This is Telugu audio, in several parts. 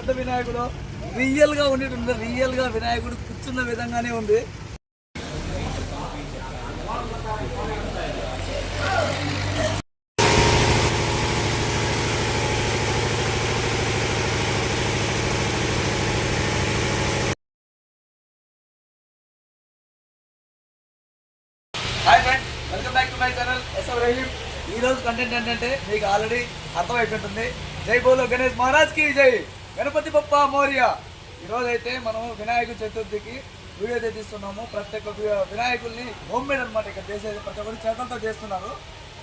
పెద్ద వినాయకుడు. రియల్గా ఉండేటువంటి రియల్గా వినాయకుడు కూర్చున్న విధంగానే ఉంది. Hi friends welcome back to my channel Rahim ఈ రోజు కంటెంట్ ఏంటంటే మీకు ఆల్రెడీ అర్థమైపోతుంది జై బోలో గణేష్ మహారాజ్కి జై. గణపతి బొప్ప మౌర్య ఈరోజైతే మనం వినాయక చతుర్థికి వీడియో అయితే తీస్తున్నాము. ప్రతి ఒక్క వినాయకుల్ని హోమ్ మేడ్ అనమాట ఇక్కడ చేసేది. ప్రతి ఒక్కటి చేతలతో చేస్తున్నారు.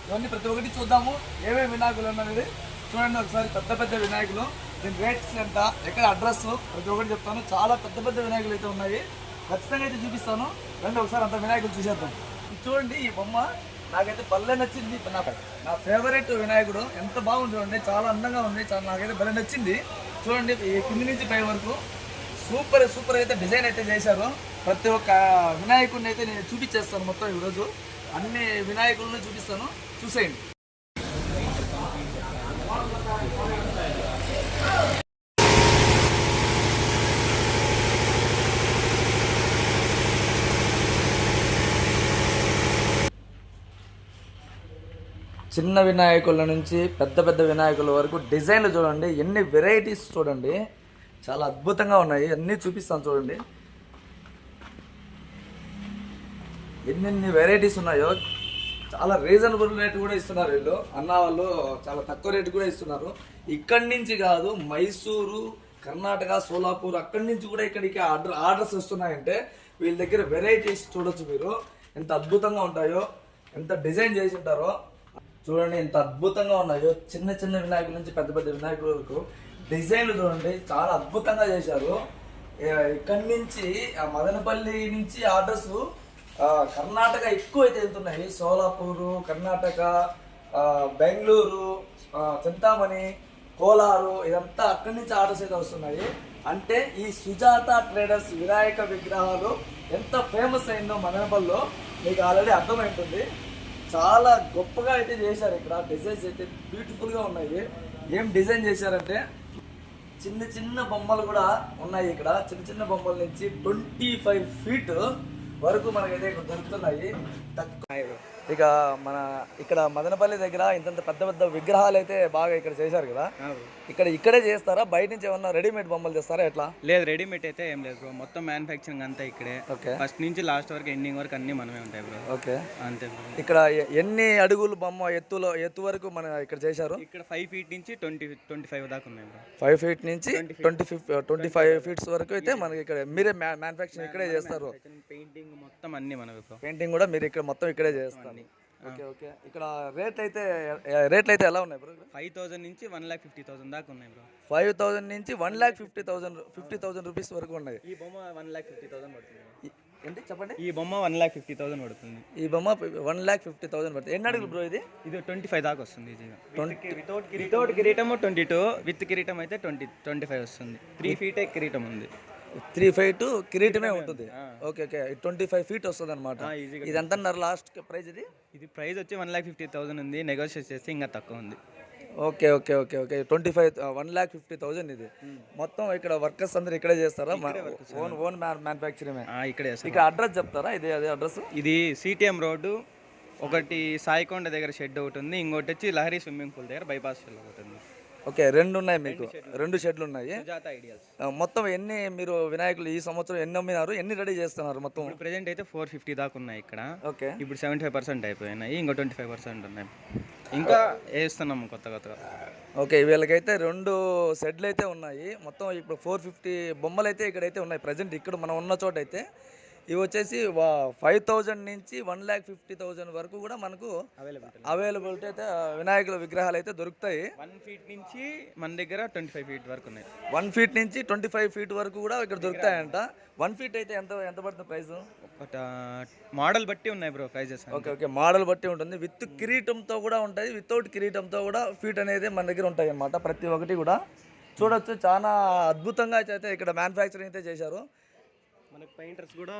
ఇవన్నీ ప్రతి ఒక్కటి చూద్దాము. ఏమేమి వినాయకులు అనేది చూడండి ఒకసారి పెద్ద పెద్ద వినాయకులు. దీని రేట్స్ ఎంత? ఎక్కడ అడ్రస్? ప్రతి ఒక్కటి చెప్తాను. చాలా పెద్ద పెద్ద వినాయకులు అయితే ఉన్నాయి. ఖచ్చితంగా అయితే చూపిస్తాను. రండి ఒకసారి అంత వినాయకులు చూసేద్దాం. చూడండి ఈ బొమ్మ. నాకైతే భలే నచ్చింది. నా నా ఫేవరెట్ వినాయకుడు. ఎంత బాగుంది చూడండి. చాలా అందంగా ఉంది. చాలా నాకైతే భలే నచ్చింది. చూడండి కింది నుంచి పై వరకు సూపర్ సూపర్ అయితే డిజైన్ అయితే చేశారు. ప్రతి ఒక్క వినాయకుడిని అయితే నేను చూపించేస్తాను మొత్తం ఈరోజు అన్ని వినాయకులను చూపిస్తాను. చూసేయండి. చిన్న వినాయకుల నుంచి పెద్ద పెద్ద వినాయకుల వరకు డిజైన్లు చూడండి ఎన్ని వెరైటీస్ చూడండి. చాలా అద్భుతంగా ఉన్నాయి అన్నీ చూపిస్తాను చూడండి. ఎన్నెన్ని వెరైటీస్ ఉన్నాయో చాలా రీజనబుల్ రేట్ కూడా ఇస్తున్నారు వీళ్ళు. అన్న వాళ్ళు చాలా తక్కువ రేటు కూడా ఇస్తున్నారు. ఇక్కడి నుంచి కాదు మైసూరు కర్ణాటక సోలాపూర్ అక్కడి నుంచి కూడా ఇక్కడికి ఆర్డర్ ఆర్డర్స్ వస్తున్నాయంటే వీళ్ళ దగ్గర వెరైటీస్ చూడొచ్చు మీరు. ఎంత అద్భుతంగా ఉంటాయో ఎంత డిజైన్ చేసి ఉంటారో చూడండి ఎంత అద్భుతంగా ఉన్నాయో. చిన్న చిన్న వినాయకుల నుంచి పెద్ద పెద్ద వినాయకుల వరకు డిజైన్లు చూడండి చాలా అద్భుతంగా చేశారు. ఇక్కడి నుంచి ఆ మదనపల్లి నుంచి ఆర్డర్స్ కర్ణాటక ఎక్కువ అయితే వెళ్తున్నాయి. సోలాపూరు కర్ణాటక బెంగళూరు చింతామణి కోలారు ఇదంతా అక్కడి నుంచి ఆర్డర్స్ అయితే వస్తున్నాయి. అంటే ఈ సుజాత ట్రేడర్స్ వినాయక విగ్రహాలు ఎంత ఫేమస్ అయిందో మదనపల్లిలో మీకు ఆల్రెడీ అర్థమైంటుంది. చాలా గొప్పగా అయితే చేశారు ఇక్కడ. డిజైన్స్ అయితే బ్యూటిఫుల్గా ఉన్నాయి. ఏం డిజైన్ చేశారంటే చిన్న చిన్న బొమ్మలు కూడా ఉన్నాయి ఇక్కడ. చిన్న చిన్న బొమ్మల నుంచి ట్వంటీ ఫైవ్ ఫీట్ వరకు మనకైతే ఇక్కడ దొరుకుతున్నాయి. ఇక మన ఇక్కడ మదనపల్లి దగ్గర ఇంతంత పెద్ద పెద్ద విగ్రహాలు అయితే బాగా ఇక్కడ చేశారు కదా. ఇక్కడ ఇక్కడే చేస్తారా? బయట నుంచి ఏమన్నా రెడీమేడ్ బొమ్మలు చేస్తారా ఎట్లా? లేదు రెడీమేడ్ అయితే ఏం లేదు బ్రో మొత్తం మ్యానుఫ్యాక్చరింగ్ అంతా ఇక్కడే. ఓకే. ఫస్ట్ నుంచి లాస్ట్ వరకు ఎండింగ్ వరకు అన్ని మనమే ఉంటాయి బ్రో ఓకే. అంతే ఇక్కడ ఎన్ని అడుగులు బొమ్మ ఎత్తులో ఎత్తు వరకు మన ఇక్కడ చేశారు? ఇక్కడ ఫైవ్ ఫీట్ నుంచి ట్వంటీ ట్వంటీ ఫైవ్ దాకా ఉన్నాయి బ్రో ఫైవ్ ఫీట్ నుంచి twenty fif twenty five feets వరకు అయితే మనకి ఇక్కడ మీరే మ్యానుఫ్యాక్చరింగ్ ఇక్కడే చేస్తారు. పెయింటింగ్ మొత్తం అన్ని బ్రో పెయింటింగ్ కూడా మీరు ఇక్కడ మొత్తం ఇక్కడే చేస్తారు ఓకే ఓకే. ఇక్కడ రేట్ అయితే రేట్లు అయితే ఎలా ఉన్నాయి బ్రో ఫైవ్ థౌసండ్ నుంచి వన్ ల్యాక్ ఫిఫ్టీ థౌసండ్ దాకా ఉన్నాయి బ్రో. ఫైవ్ థౌసండ్ నుంచి one lakh fifty thousand fifty thousand rupees వరకు ఉన్నాయి. ఈ బొమ్మ వన్ ల్యాక్ ఫిఫ్టీ థౌసండ్ పడుతుంది ఏంటి? చెప్పండి. ఈ బొమ్మ వన్ ల్యాక్ ఫిఫ్టీ థౌసండ్ పడుతుంది. ఈ బొమ్మ వన్ ల్యాక్ ఫిఫ్టీ థౌసండ్ పడుతుంది. ఎన్ని అడుగులు బ్రో ఇది? ఇది ట్వంటీ ఫైవ్ దాకా వస్తుంది ఈజీగా వితౌట్ కిరీటం ట్వంటీ టూ విత్ కిరీటం అయితే ట్వంటీ ట్వంటీ ఫైవ్ వస్తుంది. త్రీ ఫీటే కిరీటం ఉంది. త్రీ ఫైవ్ టు కిరీటమే ఉంటుంది. Okay okay. Twenty five feet వస్తుంది అనమాట ఇది ఎంత అన్నారు లాస్ట్ ప్రైస్ ఇది? ఇది ప్రైస్ వచ్చి వన్ ల్యాక్ ఫిఫ్టీ థౌసండ్ ఉంది. నెగోషియేట్ చేస్తే ఇంకా తక్కువ ఉంది. Okay okay okay okay. Twenty five one lakh fifty thousand ఇది. మొత్తం ఇక్కడ వర్కర్స్ అందరు ఇక్కడే చేస్తారా? Own own manufacturing. ఇక్కడే ఇక్కడ అడ్రస్ చెప్తారా? ఇది అదే అడ్రస్? ఇది సిటిఎం రోడ్డు. ఒకటి సాయికొండ దగ్గర షెడ్ ఒకటి ఉంది. ఇంకోటి వచ్చి లహరి స్విమ్మింగ్ పూల్ దగ్గర బైపాస్ షెడ్ ఒకటి ఉంది. ఓకే రెండు ఉన్నాయి మీకు. రెండు షెడ్లు ఉన్నాయి. మొత్తం ఎన్ని మీరు వినాయకులు ఈ సంవత్సరం ఎన్ని అమ్మినారు? ఎన్ని రెడీ చేస్తున్నారు మొత్తం? ప్రెజెంట్ అయితే ఫోర్ ఫిఫ్టీ దాకా ఉన్నాయి ఇక్కడ. ఓకే. ఇప్పుడు సెవెంటీ ఫైవ్ పర్సెంట్ అయిపోయినాయి ఇంకో ట్వంటీ ఫైవ్ పర్సెంట్ ఉన్నాయి. ఇంకా వేస్తున్నాము కొత్త కొత్తగా? ఓకే వీళ్ళకైతే రెండు సెడ్లు అయితే ఉన్నాయి. మొత్తం ఇప్పుడు ఫోర్ ఫిఫ్టీ బొమ్మలు అయితే ఇక్కడైతే ఉన్నాయి. ప్రజెంట్ ఇక్కడ మనం ఉన్న చోట అయితే ఇవి వచ్చేసి ఫైవ్ థౌజండ్ నుంచి వన్ ల్యాక్ ఫిఫ్టీ థౌజండ్ వరకు కూడా మనకు అవైలబుల్ అవైలబిలిటీ అయితే వినాయకుల విగ్రహాలు అయితే దొరుకుతాయి. వన్ ఫీట్ నుంచి మన దగ్గర ట్వంటీ ఫైవ్ ఫీట్ వరకు ఉన్నాయి. వన్ ఫీట్ నుంచి ట్వంటీ ఫైవ్ ఫీట్ వరకు కూడా ఇక్కడ దొరుకుతాయంట. వన్ ఫీట్ అయితే ఎంత ఎంత పడుతుంది ప్రైస్ మోడల్ బట్టి ఉన్నాయి bro prices okay okay model బట్టి ఉంటుంది. విత్ కిరీటంతో కూడా ఉంటుంది వితౌట్ కిరీటంతో కూడా ఫీట్ అనేది మన దగ్గర ఉంటాయి అన్నమాట. ప్రతి ఒక్కటి కూడా. చూడొచ్చు. చాలా అద్భుతంగా అయితే ఇక్కడ మ్యానుఫ్యాక్చరింగ్ అయితే చేశారు. మనకి పెయింటర్స్ కూడా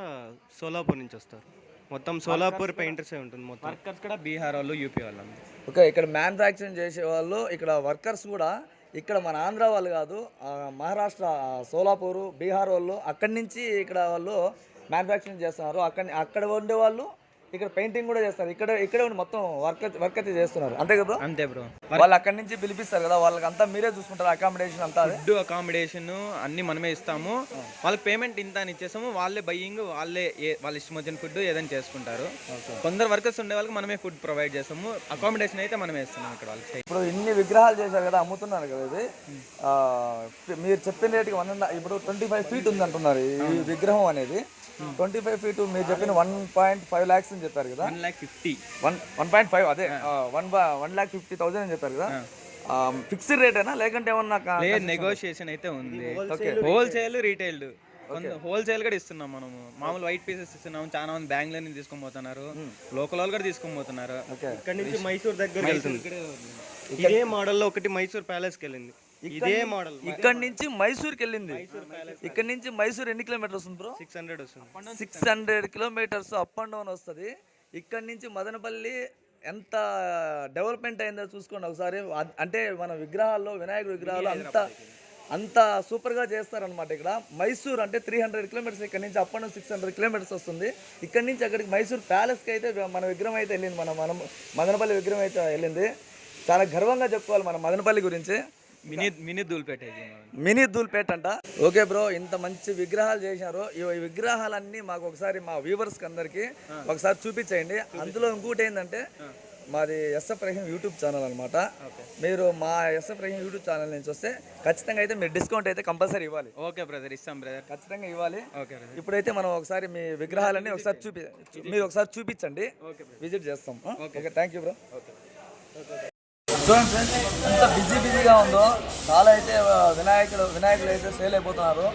సోలాపూర్ నుంచి వస్తారు. మొత్తం సోలాపూర్ పెయింటర్సే ఉంటుంది మొత్తం. వర్కర్స్ కూడా బీహార్ వాళ్ళు యూపీ వాళ్ళు. ఓకే ఇక్కడ మ్యానుఫ్యాక్చరింగ్ చేసే వాళ్ళు ఇక్కడ వర్కర్స్ కూడా ఇక్కడ మన ఆంధ్ర వాళ్ళు కాదు ఆ, మహారాష్ట్ర సోలాపూరు బీహార్ వాళ్ళు అక్కడి నుంచి ఇక్కడ వాళ్ళు మ్యానుఫ్యాక్చరింగ్ చేస్తున్నారు. అక్కడ అక్కడ ఉండే వాళ్ళు ఇక్కడ పెయింటింగ్ కూడా చేస్తారు. ఇక్కడ ఇక్కడే ఉండి మొత్తం వర్క్ వర్క్ అయితే చేస్తున్నారు. అంతే కదా? అంతే బ్రో. వాళ్ళు అక్కడి నుంచి పిలిపిస్తారు కదా వాళ్ళకి అంతా మీరే చూసుకుంటారు అకామిడేషన్ అంతా ఫుడ్ అకామిడేషన్ అన్ని మనమే ఇస్తాము. వాళ్ళకి పేమెంట్ ఇంత అని ఇచ్చేసాము. వాళ్ళే బయ్యింగ్ వాళ్ళే వాళ్ళ ఇష్టం వచ్చిన ఫుడ్ ఏదైనా చేసుకుంటారు. కొందరు వర్కర్స్ ఉండే వాళ్ళకి మనమే ఫుడ్ ప్రొవైడ్ చేస్తాము. అకామిడేషన్ అయితే మనమే ఇస్తున్నాం ఇక్కడ వాళ్ళకి. ఇప్పుడు ఇన్ని విగ్రహాలు చేశారు కదా అమ్ముతున్నారు కదా ఇది. మీరు చెప్పిన రేటుకి వన్ ఇప్పుడు ట్వంటీ ఫైవ్ ఫీట్ ఉంది అంటున్నారు ఈ విగ్రహం అనేది. ట్వంటీ ఫైవ్ ఫీట్ మీరు చెప్పిన వన్ పాయింట్ ఫైవ్ ల్యాక్స్ అని చెప్పారు కదా. One lakh fifty one one point five అదే one one lakh fifty thousand అని చెప్పారు కదా. ఫిక్స్డ్ రేటేనా లేకుంటే ఏమన్నా నెగోషియేషన్ అయితే ఉంది. హోల్సేల్ రీటైల్ హోల్సేల్ కూడా ఇస్తున్నాం మనము. మామూలు వైట్ పీసెస్ ఇస్తున్నాము. చాలా మంది బెంగళూరు నుంచి తీసుకొని పోతున్నారు. లోకల్ వాళ్ళు కూడా తీసుకొని పోతున్నారు. ఇక్కడ నుంచి మైసూర్ దగ్గర వెళ్తుంది ఇదే మోడల్లో ఒకటి మైసూర్ ప్యాలెస్కి వెళ్ళింది. ఇదే మోడల్. ఇక్కడ నుంచి మైసూర్కి వెళ్ళింది. ఇక్కడ నుంచి మైసూర్ ఎన్ని కిలోమీటర్స్ వస్తుంది బ్రో? సిక్స్ హండ్రెడ్ వస్తుంది. Six hundred. Kilometres up and down వస్తుంది. ఇక్కడ నుంచి మదనపల్లి ఎంత డెవలప్మెంట్ అయిందో చూసుకోండి ఒకసారి. అంటే మన విగ్రహాల్లో వినాయకుడి విగ్రహాలు అంత అంత సూపర్గా చేస్తారనమాట ఇక్కడ. మైసూర్ అంటే త్రీ హండ్రెడ్ కిలోమీటర్స్ ఇక్కడ నుంచి up and down six hundred kilometres వస్తుంది. ఇక్కడ నుంచి అక్కడికి మైసూర్ ప్యాలెస్కి అయితే మన విగ్రహం అయితే వెళ్ళింది. మన మనం మదనపల్లి విగ్రహం అయితే వెళ్ళింది. చాలా గర్వంగా చెప్పుకోవాలి మన మదనపల్లి గురించి. Mini mini Dhoolpet. మినీ అంట. ఓకే బ్రో ఇంత మంచి విగ్రహాలు చేశారు. ఈ విగ్రహాలన్నీ మాకు ఒకసారి మా వ్యూవర్స్కి అందరికి ఒకసారి చూపించేయండి. అందులో ఇంకోటి ఏంటంటే మాది ఎస్ఎఫ్ రహీం యూట్యూబ్ ఛానల్ అనమాట మీరు మా ఎస్ఎఫ్ రహీం యూట్యూబ్ ఛానల్ నుంచి వస్తే ఖచ్చితంగా అయితే మీరు డిస్కౌంట్ అయితే కంపల్సరీ ఇవ్వాలి. ఓకే బ్రదర్ ఇస్తాం బ్రదర్. ఖచ్చితంగా ఇవ్వాలి. ఓకే ఇప్పుడైతే మనం ఒకసారి మీ విగ్రహాలన్నీ ఒకసారి చూపి మీరు ఒకసారి చూపించండి. విజిట్ చేస్తాం. Okay thank you bro. చూడండి ఫ్రెండ్స్ ఎంత బిజీ బిజీగా ఉందో చాలా అయితే వినాయకుడు వినాయకుడు వినాయకులు అయితే సేల్ అయిపోతున్నారు.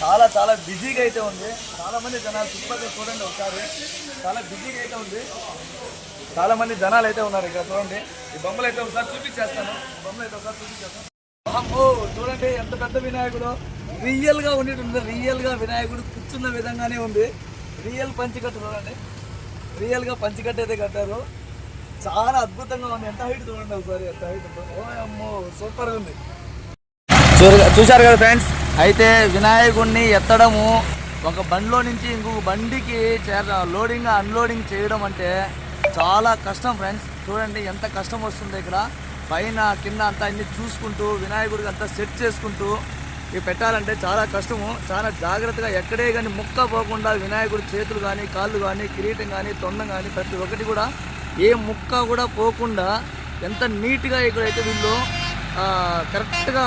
చాలా చాలా బిజీగా అయితే ఉంది. చాలా మంది జనాలు చుట్టుపక్కల చూడండి ఒకసారి. చాలా బిజీగా అయితే ఉంది. చాలా మంది జనాలు అయితే ఉన్నారు ఇక్కడ చూడండి. ఈ బొమ్మలు అయితే ఒకసారి చూపించేస్తాను. బొమ్మలు అయితే ఒకసారి చూపించేస్తాను. అమ్మో చూడండి ఎంత పెద్ద వినాయకుడు. రియల్గా ఉండేటుంది రియల్గా వినాయకుడు కూర్చున్న విధంగానే ఉంది. రియల్ పంచికట్టు చూడండి. రియల్గా పంచికట్టు అయితే కట్టారు. చాలా అద్భుతంగా ఉంది. ఎంత హైట్ చూడండి ఒకసారి ఎంత హైట్ ఓ అమ్మో సూపర్ ఉంది. చూశారు కదా ఫ్రెండ్స్ అయితే వినాయకుడిని ఎత్తడము ఒక బండిలో నుంచి ఇంకొక బండికి చేర లోడింగ్ అన్లోడింగ్ చేయడం అంటే చాలా కష్టం ఫ్రెండ్స్ చూడండి ఎంత కష్టం వస్తుంది ఇక్కడ. పైన కింద అంతా అన్ని చూసుకుంటూ వినాయకుడికి అంతా సెట్ చేసుకుంటూ ఇవి పెట్టాలంటే చాలా కష్టము. చాలా జాగ్రత్తగా ఎక్కడే కానీ ముక్క పోకుండా వినాయకుడి చేతులు కానీ కాళ్ళు కానీ కిరీటం కానీ తొండం కానీ ప్రతి ఒక్కటి కూడా ఏ ముక్క కూడా పోకుండా ఎంత నీట్గా ఇక్కడైతే వీళ్ళు కరెక్ట్గా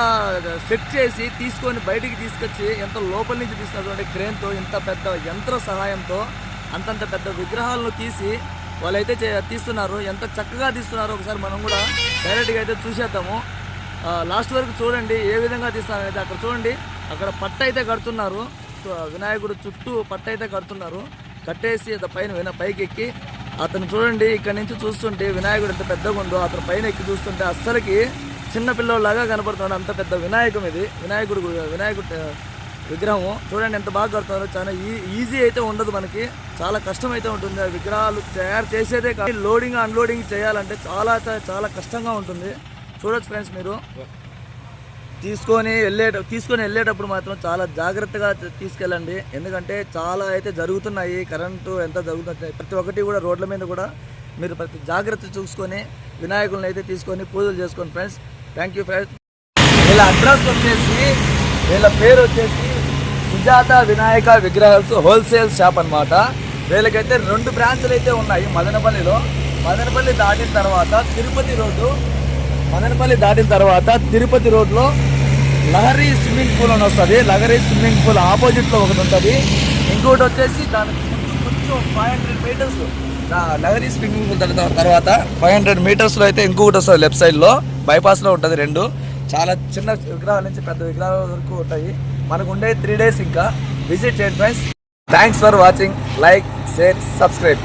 సెట్ చేసి తీసుకొని బయటికి తీసుకొచ్చి ఎంత లోపల నుంచి తీసినటువంటి క్రేన్తో ఇంత పెద్ద యంత్ర సహాయంతో అంతంత పెద్ద విగ్రహాలను తీసి వాళ్ళైతే తీస్తున్నారు. ఎంత చక్కగా తీస్తున్నారో ఒకసారి మనం కూడా డైరెక్ట్గా అయితే చూసేద్దాము. లాస్ట్ వరకు చూడండి ఏ విధంగా తీస్తారనేది అక్కడ చూడండి. అక్కడ పట్ట అయితే కడుతున్నారు. వినాయకుడు చుట్టూ పట్ట అయితే కడుతున్నారు. కట్టేసి పైన విన పైకి ఎక్కి అతను చూడండి ఇక్కడ నుంచి చూస్తుంటే వినాయకుడు ఎంత పెద్దగా ఉందో అతను పైన ఎక్కి చూస్తుంటే అస్సలకి చిన్నపిల్లలాగా కనపడుతున్నాడు. అంత పెద్ద వినాయకం ఇది. వినాయకుడు వినాయకుడు విగ్రహము. చూడండి ఎంత బాగా కడుతున్నారో చాలా ఈ- ఈజీ అయితే ఉండదు మనకి. చాలా కష్టం అయితే ఉంటుంది. ఆ విగ్రహాలు తయారు చేసేదే కానీ లోడింగ్ అన్లోడింగ్ చేయాలంటే చాలా చాలా కష్టంగా ఉంటుంది. చూడొచ్చు ఫ్రెండ్స్ మీరు. తీసుకొని వెళ్ళే తీసుకొని వెళ్ళేటప్పుడు మాత్రం చాలా జాగ్రత్తగా తీసుకెళ్ళండి. ఎందుకంటే చాలా అయితే జరుగుతున్నాయి కరెంటు ఎంత జరుగుతుంది ప్రతి ఒక్కటి కూడా రోడ్ల మీద కూడా మీరు ప్రతి జాగ్రత్త చూసుకొని వినాయకులను అయితే తీసుకొని పూజలు చేసుకోండి ఫ్రెండ్స్. థ్యాంక్ యూ ఫ్రెండ్స్ వీళ్ళ అడ్రస్ వచ్చేసి వీళ్ళ పేరు వచ్చేసి సుజాత వినాయక విగ్రహాల్స్ హోల్సేల్ షాప్ అన్నమాట. వీళ్ళకైతే రెండు బ్రాంచ్లు అయితే ఉన్నాయి మదనపల్లిలో. మదనపల్లి దాటిన తర్వాత తిరుపతి రోడ్డు మదనపల్లి దాటిన తర్వాత తిరుపతి రోడ్లో లహరి స్విమ్మింగ్ పూల్ అని వస్తుంది. లహరి స్విమ్మింగ్ పూల్ ఆపోజిట్లో ఒకటి ఉంటుంది. ఇంకోటి వచ్చేసి దానికి కొంచెం five hundred metres Lahari swimming pool తర్వా- తర్వాత ఫైవ్ హండ్రెడ్ మీటర్స్లో అయితే ఇంకొకటి వస్తుంది లెఫ్ట్ సైడ్లో బైపాస్లో ఉంటుంది రెండు. చాలా చిన్న విగ్రహాల నుంచి పెద్ద విగ్రహాల వరకు ఉంటాయి. మనకు ఉండే త్రీ డేస్ ఇంకా. విజిట్ చేయండి friends thanks for watching like share subscribe